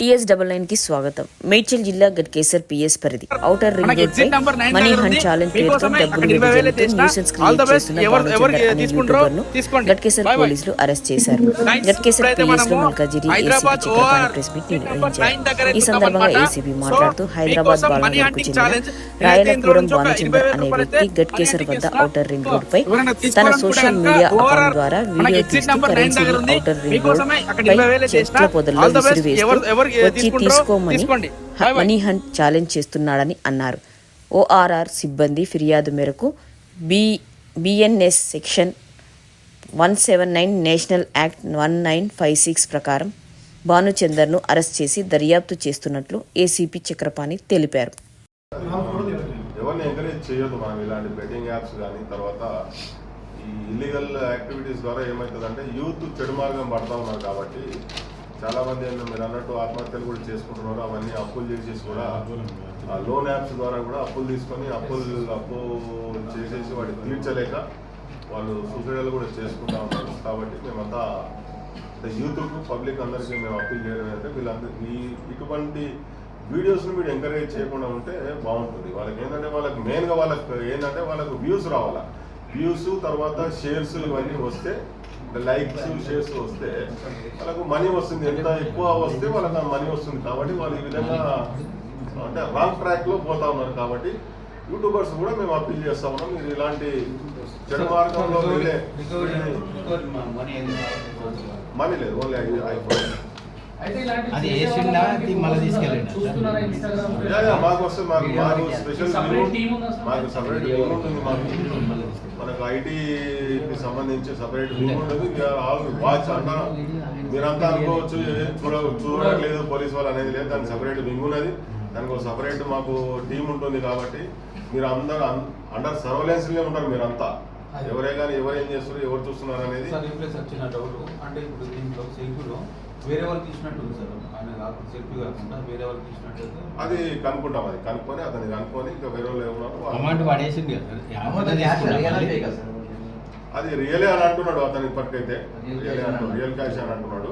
TS double నైన్కి స్వాగతం మేడ్చల్ జిల్లా గట్కేసర్ పిఎస్ పరిధి outer ring road money hunt ఉంది. ఛాలెంజ్ పేరుతో డబ్బులు. Nuisance create. చేస్తున్న ఎవరు- ఎవరు భానుచందర్ అనే తీసుకుంటారో యూట్యూబర్ను తీసుకోండి. గట్కేసర్. పోలీసులు అరెస్ట్ చేశారు గట్కేసర్ పిఎస్లో మల్కాజిరి చక్రపాణి ప్రెస్ మీట్ నిర్వహించారు ఈ సందర్భంగా So, మాట్లాడుతూ హైదరాబాద్ బాలనగర్కు చెందిన. రాయలపురం భానుచందర్ ఇందులో అనే వ్యక్తి గట్కేసర్ వద్ద. ఔటర్ రింగ్ రోడ్ పై తన సోషల్ మీడియా అకౌంట్ ద్వారా వీడియో తీస్తూ కరెన్సీని. ఔటర్ రింగ్ రోడ్ పై చెట్ల. పొదల్లో. విసిరివేస్తూ ఎవరు- ఎవరు వచ్చి తీసుకోమని. మనీ హంట్ ఛాలెంజ్ చేస్తున్నాడని అన్నారు. ఓఆర్ఆర్ సిబ్బంది ఫిర్యాదు మేరకు B BNS section one seven nine national act one nine five six ప్రకారం భానుచందర్ను అరెస్ట్ చేసి దర్యాప్తు చేస్తున్నట్లు ఏసీపీ చక్రపాణి తెలిపారు. ఎవరిని ఎంకరేజ్ చేయొద్దు మనం ఇలాంటి బెట్టింగ్ యాప్స్ కానీ తర్వాత ఈ ఇల్లీగల్ యాక్టివిటీస్ ద్వారా ఏమవుతుందంటే యూత్ చెడు మార్గం పడతా ఉన్నారు కాబట్టి చాలా మంది ఏంటో మీరు అన్నట్టు ఆత్మహత్యలు కూడా చేసుకుంటున్నారు అవన్నీ అప్పులు చేసేసి కూడా ఆ లోన్ యాప్స్ ద్వారా కూడా అప్పులు తీసుకొని అప్పులు అప్పు చేసేసి వాటిని తీర్చలేక వాళ్ళు సూసైడల్ కూడా చేసుకుంటా ఉన్నారు. కాబట్టి మేమంతా యూత్కు పబ్లిక్ అందరికీ మేము అప్పీల్ చేయడం ఏంటంటే వీళ్ళందరూ ఈ ఇటువంటి వీడియోస్ని మీరు ఎంకరేజ్ చేయకుండా ఉంటే బాగుంటుంది. వాళ్ళకి ఏంటంటే వాళ్ళకి మెయిన్గా వాళ్ళకి ఏంటంటే వాళ్ళకు వ్యూస్ రావాలా. వ్యూస్ తర్వాత షేర్స్ ఇవన్నీ వస్తే లైక్స్ షేర్స్ వస్తే వాళ్ళకు మనీ వస్తుంది ఎంత ఎక్కువ వస్తే వాళ్ళకి మనీ వస్తుంది కాబట్టి వాళ్ళు ఈ విధంగా అంటే రాంగ్ ట్రాక్లో పోతా ఉన్నారు కాబట్టి యూట్యూబర్స్ కూడా మేము అప్పీల్ చేస్తా ఉన్నాం. మీరు ఇలాంటి చెడు మార్గంలో మనీ లేదు ఓన్లీ ఐఫోన్ అది వేసిండా అది మళ్ళీ తీసుకెళ్ళండి. మాకు వస్తే మాకు మాకు స్పెషల్ మాకు సపరేట్ ఉంటుంది మాకు మనకు ఐటీకి సంబంధించి సపరేట్ వింగ్ ఉంటుంది. ఆల్ వాచ్ అంట మీరంతా అనుకోవచ్చు చూడ చూడట్లేదు పోలీస్ వాళ్ళు అనేది లేదు. దానికి సపరేట్ వింగ్ ఉన్నది. దానికి ఒక సపరేట్ మాకు టీం ఉంటుంది కాబట్టి మీరు అందరు అండర్ సర్వలెన్స్లో ఉంటారు మీరంతా. ఎవరే కానీ ఎవరు ఏం చేస్తున్నారు ఎవరు చూస్తున్నారు అనేది అంటే ఇప్పుడు దీంట్లో వేరే వాళ్ళు తీసినట్టు ఉంది సార్. ఆయన కాకుండా సెల్ఫీ కాకుండా వేరే వాళ్ళు తీసినట్టు అయితే అది కనుక్కుంటాం అది. కనుక్కొని అతన్ని కనుక్కొని ఇంకా వేరే వాళ్ళు ఎవరు అమౌంట్ పడేసింది కదా. అది రియలే అని అంటున్నాడు అతను ఇప్పటికైతే. రియలే అంటున్నాడు. రియల్ క్యాష్ అని అంటున్నాడు.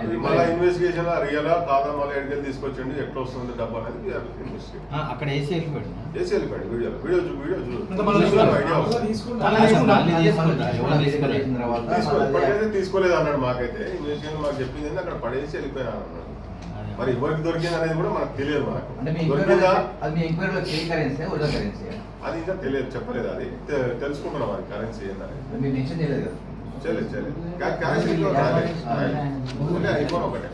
అది మళ్ళీ ఇన్వెస్టిగేషన్ రియలా కాదా మళ్ళీ ఎడికెళ్ళి తీసుకొచ్చండి ఎట్లా వస్తుంది డబ్బు అనేది అక్కడ వేసి వెళ్ళిపోయాడు. చేసి వెళ్ళిపోయాడు వీడియో వీడియో చూ వీడియో తీసుకోలేదు తీసుకోలేదు ఇప్పటికైతే తీసుకోలేదు అన్నాడు మాకైతే. ఇన్వెస్టిగేషన్ మాకు చెప్పింది అక్కడ పడేసి వెళ్ళిపోయాను అన్నాడు. మరి ఎవరికి దొరికింది అనేది కూడా మనకు తెలియదు మనకు. అంటే మీ దొరికిందా? అది మీ ఎంక్వైరీలో ఫేక్ కరెన్సీ ఒరిజినల్ కరెన్సీ అది ఇంకా తెలియదు చెప్పలేదు అది. తెలుసుకుంటున్నాం అది కరెన్సీ ఏందని. చేయలేదు చేయలేదు. ఐఫోన్ ఒకటే.